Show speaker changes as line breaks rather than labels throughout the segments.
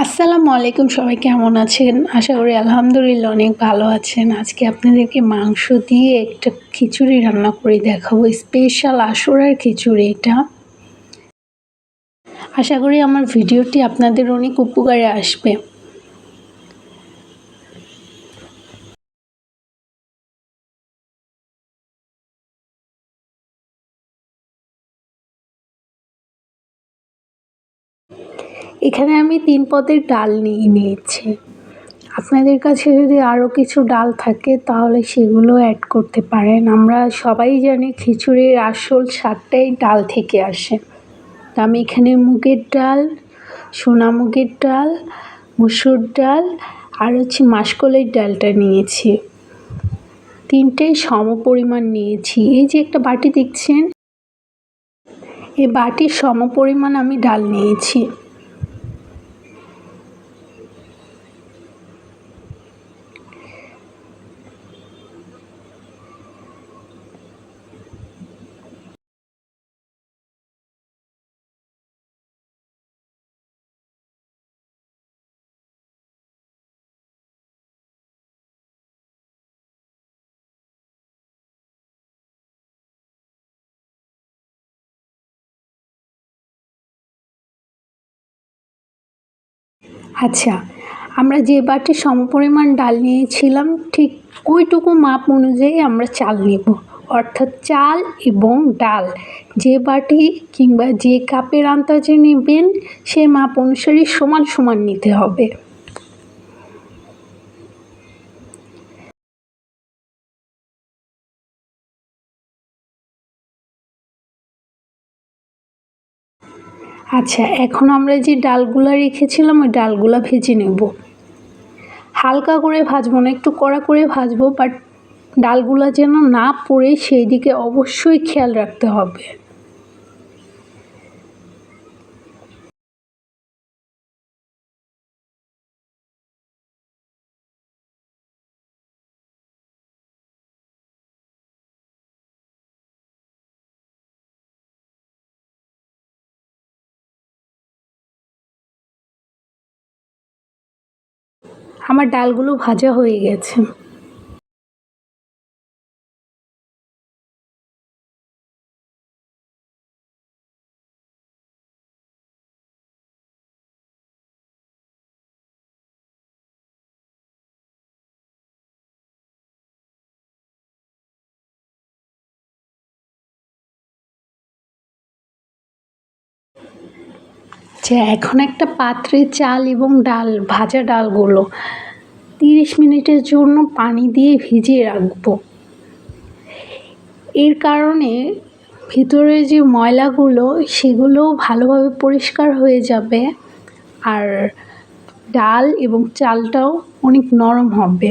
আসসালামু আলাইকুম, সবাই কেমন আছেন? আশা করি আলহামদুলিল্লাহ অনেক ভালো আছেন। আজকে আপনাদেরকে মাংস দিয়ে একটা খিচুড়ি রান্না করে দেখাবো, স্পেশাল আশুরার খিচুড়ি এটা। আশা করি আমার ভিডিওটি আপনাদের অনেক উপকারে আসবে। এখানে আমি তিন পদের ডাল নিয়ে নিয়েছি। আপনাদের কাছে যদি আরও কিছু ডাল থাকে, তাহলে সেগুলো অ্যাড করতে পারেন। আমরা সবাই জানি খিচুড়ির আসল স্বাদটাই ডাল থেকে আসে। আমি এখানে মুগের ডাল, সোনা মুগের ডাল, মুসুর ডাল আর হচ্ছে মাসকলের ডালটা নিয়েছি। তিনটে সম পরিমাণ নিয়েছি। এই যে একটা বাটি দেখছেন? এই বাটির সম পরিমাণ আমি ডাল নিয়েছি। আচ্ছা আমরা যে বাটি সমপরিমাণ ডাল নিয়েছিলাম, ঠিক ওইটুকু মাপ অনুযায়ী আমরা চাল নেব। অর্থাৎ চাল এবং ডাল। যে বাটি কিংবা যে কাপের আন্দাজে নেবেন, সে মাপ অনুসারে সমান সমান নিতে হবে। আচ্ছা এখন আমরা যে ডালগুলা রেখেছিলাম, ওই ডালগুলা ভেজে নেব। হালকা করে ভাজবো না, একটু কড়া করে ভাজবো বাট ডালগুলা যেন না পড়ে সেই দিকে অবশ্যই খেয়াল রাখতে হবে। আমার ডালগুলো ভাজা হয়ে গেছে। আচ্ছা এখন একটা পাত্রে চাল এবং ডাল, ভাজা ডালগুলো তিরিশ মিনিটের জন্য পানি দিয়ে ভিজিয়ে রাখব। এর কারণে ভিতরে যে ময়লাগুলো, সেগুলোও ভালোভাবে পরিষ্কার হয়ে যাবে আর ডাল এবং চালটাও অনেক নরম হবে।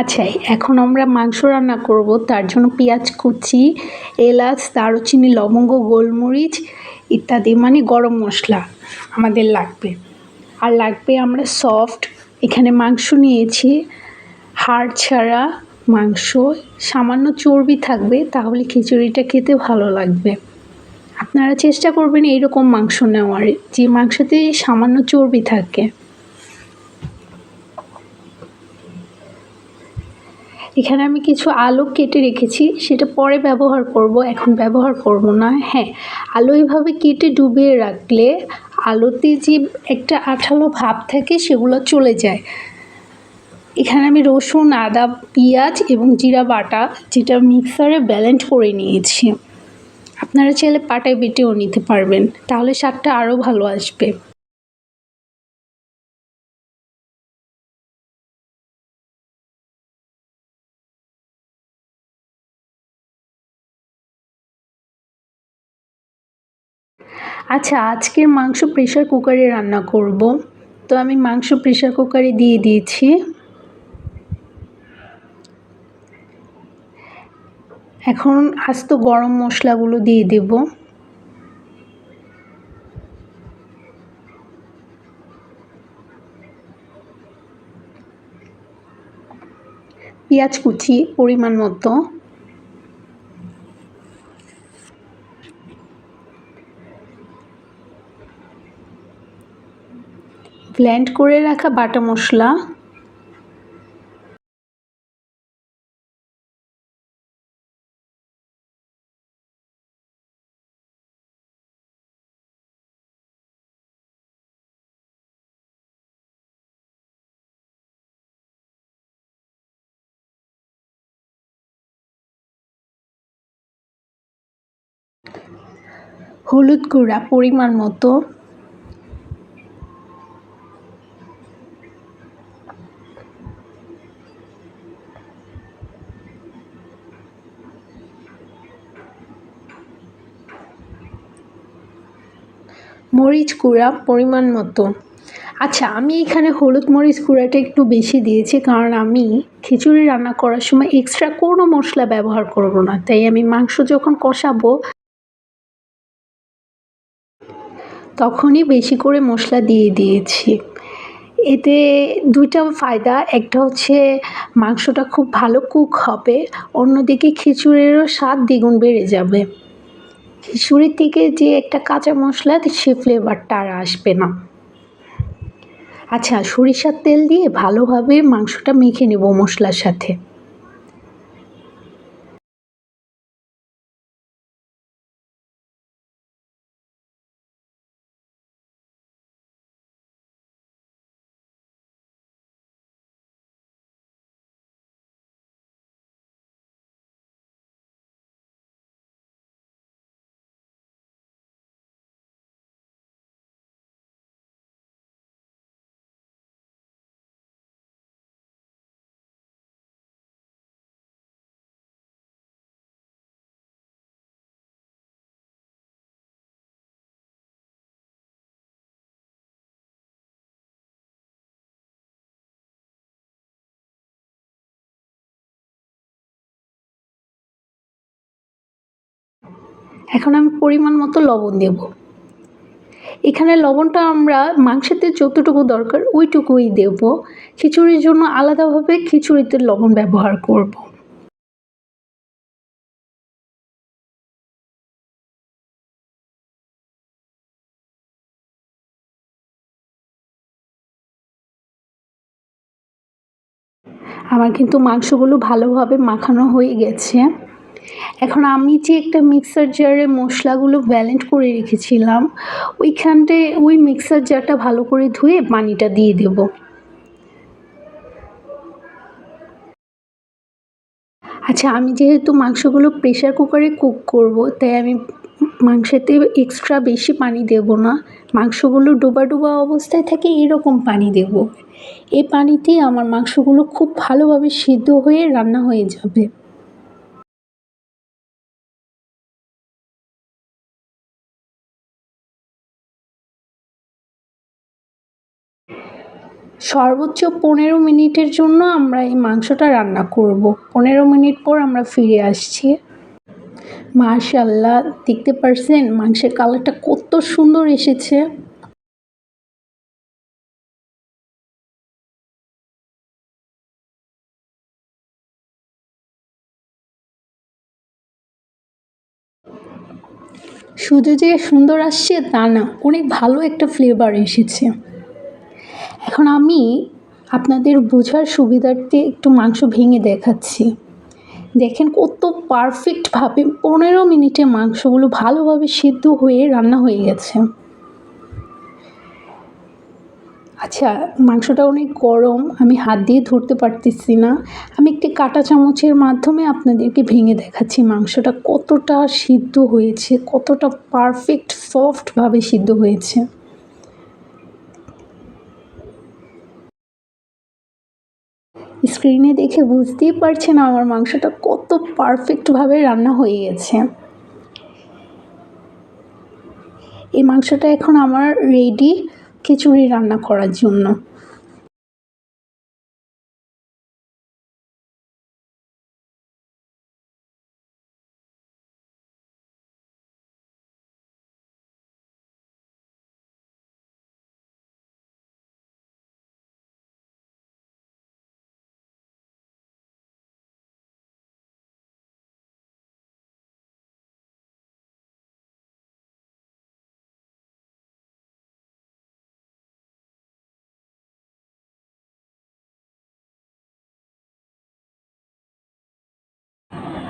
আচ্ছা এখন আমরা মাংস রান্না করব, তার জন্য পেঁয়াজ কুচি, এলাচ, দারুচিনি, লবঙ্গ, গোলমরিচ ইত্যাদি মানে গরম মশলা আমাদের লাগবে। আর লাগবে আমরা সফট, এখানে মাংস নিয়েছি, হাড় ছাড়া মাংস, সামান্য চর্বি থাকবে, তাহলে খিচুড়িটা খেতে ভালো লাগবে। আপনারা চেষ্টা করবেন এইরকম মাংস নেওয়ার, যে মাংসতে সামান্য চর্বি থাকে। এখানে আমি কিছু আলু কেটে রেখেছি, সেটা পরে ব্যবহার করব, এখন ব্যবহার করব না। হ্যাঁ আলু এইভাবে কেটে ডুবিয়ে রাখলে আলুতে যে একটা আঠালো ভাব থাকে, সেগুলো চলে যায়। এখানে আমি রসুন, আদা, পেঁয়াজ এবং জিরা বাটা, যেটা মিক্সারে ব্যালেন্ড করে নিয়েছি। আপনারা চাইলে পাটায় বেটেও নিতে পারবেন, তাহলে স্বাদটা আরও ভালো আসবে। আচ্ছা আজকের মাংস প্রেশার কুকারে রান্না করব। তো আমি মাংস প্রেশার কুকারে দিয়ে দিয়েছি। এখন আস্ত গরম মশলাগুলো দিয়ে দেব। পেঁয়াজ কুচি পরিমাণ মতো। ব্লেন্ড করে রাখা বাটা মশলা। হলুদ গুঁড়া পরিমাণ মতো। মরিচ গুঁড়া পরিমাণ মতো। আচ্ছা আমি এখানে হলুদ মরিচ গুঁড়াটা একটু বেশি দিয়েছি কারণ আমি খিচুড়ি রান্না করার সময় এক্সট্রা কোনো মশলা ব্যবহার করব না। তাই আমি মাংস যখন কষাবো তখনই বেশি করে মশলা দিয়ে দিয়েছি। এতে দুইটা ফায়দা, একটা হচ্ছে মাংসটা খুব ভালো কুক হবে, অন্যদিকে খিচুড়িরও স্বাদ দ্বিগুণ বেড়ে যাবে। খিচুড়ির থেকে যে একটা কাঁচা মশলা, সে ফ্লেভারটা আর আসবে না। আচ্ছা সরিষার তেল দিয়ে ভালোভাবে মাংসটা মেখে নেব মশলার সাথে। এখন আমি পরিমাণ মতো লবণ দেব। এখানে লবণটা আমরা মাংসেতে যতটুকু দরকার ওইটুকুই দেব। খিচুড়ির জন্য আলাদাভাবে খিচুড়িতে লবণ ব্যবহার করব। আমার কিন্তু মাংসগুলো ভালোভাবে মাখানো হয়ে গেছে। এখন আমি যে একটা মিক্সার জারে মশলাগুলো ব্যালেন্ড করে রেখেছিলাম ওইখানটায় ওই মিক্সার জারটা ভালো করে ধুয়ে পানিটা দিয়ে দেব। আচ্ছা আমি যেহেতু মাংসগুলো প্রেশার কুকারে কুক করব, তাই আমি মাংসেতে এক্সট্রা বেশি পানি দেব না। মাংসগুলো ডোবা ডোবা অবস্থায় থাকে, এরকম পানি দেব। এই পানিতেই আমার মাংসগুলো খুব ভালোভাবে সিদ্ধ হয়ে রান্না হয়ে যাবে। সর্বোচ্চ পনেরো মিনিটের জন্য আমরা এই মাংসটা রান্না করব। পনেরো মিনিট পর আমরা ফিরে আসছি। মাশাল্লাহ দেখতে পারছেন মাংসের কালারটা কত সুন্দর এসেছে। শুধু যে সুন্দর আসছে তা না, অনেক ভালো একটা ফ্লেভার এসেছে। এখন আমি আপনাদের বোঝার সুবিধার্থে একটু মাংস ভেঙে দেখাচ্ছি। দেখেন কত পারফেক্টভাবে পনেরো মিনিটে মাংসগুলো ভালোভাবে সিদ্ধ হয়ে রান্না হয়ে গেছে। আচ্ছা মাংসটা অনেক গরম, আমি হাত দিয়ে ধরতে পারতেছি না। আমি একটি কাঁটা চামচের মাধ্যমে আপনাদেরকে ভেঙে দেখাচ্ছি মাংসটা কতটা সিদ্ধ হয়েছে, কতটা পারফেক্ট সফটভাবে সিদ্ধ হয়েছে। স্ক্রিনে দেখে বুঝতেই পারছে না আমার মাংসটা কত পারফেক্টভাবে রান্না হয়ে গেছে। এই মাংসটা এখন আমার রেডি খিচুড়ি রান্না করার জন্য।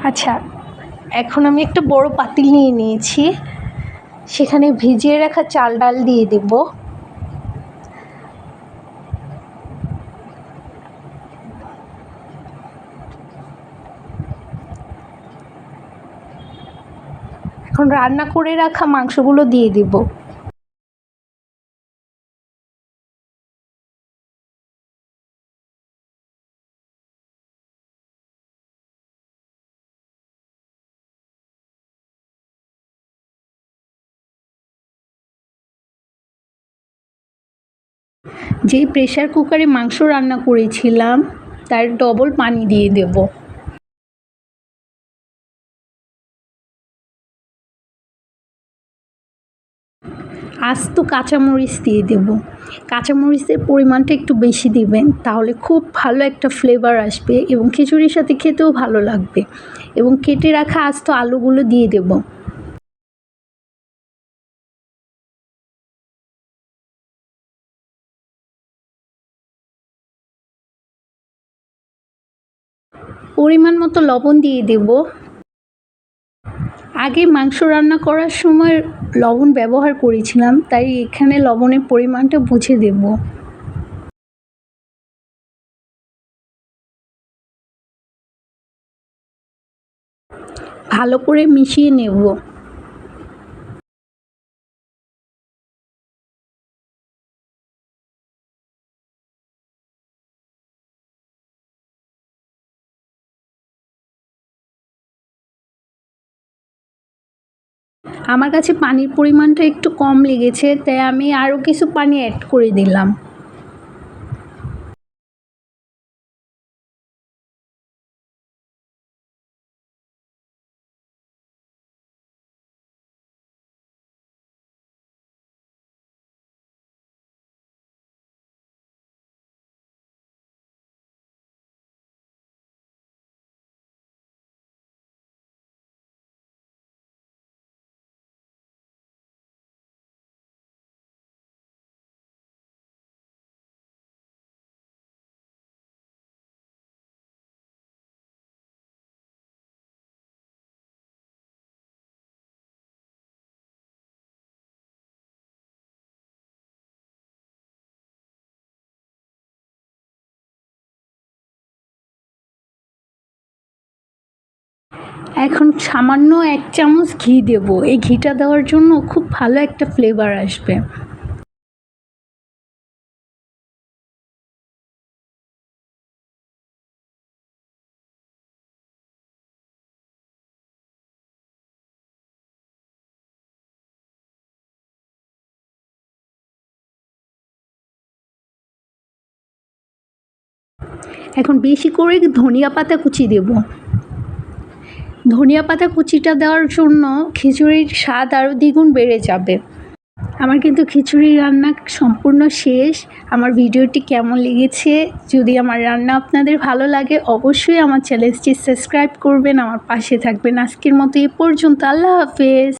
আচ্ছা এখন আমি একটা বড় পাতিল নিয়ে নিয়েছি। সেখানে ভিজিয়ে রাখা চাল ডাল দিয়ে দেব। এখন রান্না করে রাখা মাংসগুলো দিয়ে দেব। যেই প্রেশার কুকারে মাংস রান্না করেছিলাম, তার ডবল পানি দিয়ে দেব। আস্ত কাঁচামরিচ দিয়ে দেব। কাঁচামরিচের পরিমাণটা একটু বেশি দিবেন, তাহলে খুব ভালো একটা ফ্লেভার আসবে এবং খিচুড়ির সাথে খেতেও ভালো লাগবে। এবং কেটে রাখা আস্ত আলুগুলো দিয়ে দেবো। পরিমাণ মতো লবণ দিয়ে দেব। আগে মাংস রান্না করার সময় লবণ ব্যবহার করেছিলাম, তাই এখানে লবণের পরিমাণটা বুঝে দেব। ভালো করে মিশিয়ে নেব। আমার কাছে পানির পরিমাণটা একটু কম লেগেছে, তাই আমি আরও কিছু পানি অ্যাড করে দিলাম। এখন সামান্য এক চামচ ঘি দেব। এই ঘিটা দেওয়ার জন্য খুব ভালো একটা ফ্লেভার আসবে। এখন বেশি করে ধনিয়া পাতা কুচি দেব। ধনিয়া পাতা কুচিটা দেওয়ার জন্য খিচুড়ির স্বাদ আরও দ্বিগুণ বেড়ে যাবে। আমার কিন্তু খিচুড়ি রান্না সম্পূর্ণ শেষ। আমার ভিডিওটি কেমন লেগেছে যদি আমার রান্না আপনাদের ভালো লাগে, অবশ্যই আমার চ্যানেলটি সাবস্ক্রাইব করবেন। আমার পাশে থাকবেন। আজকের মতো এ পর্যন্ত। আল্লাহ হাফেজ।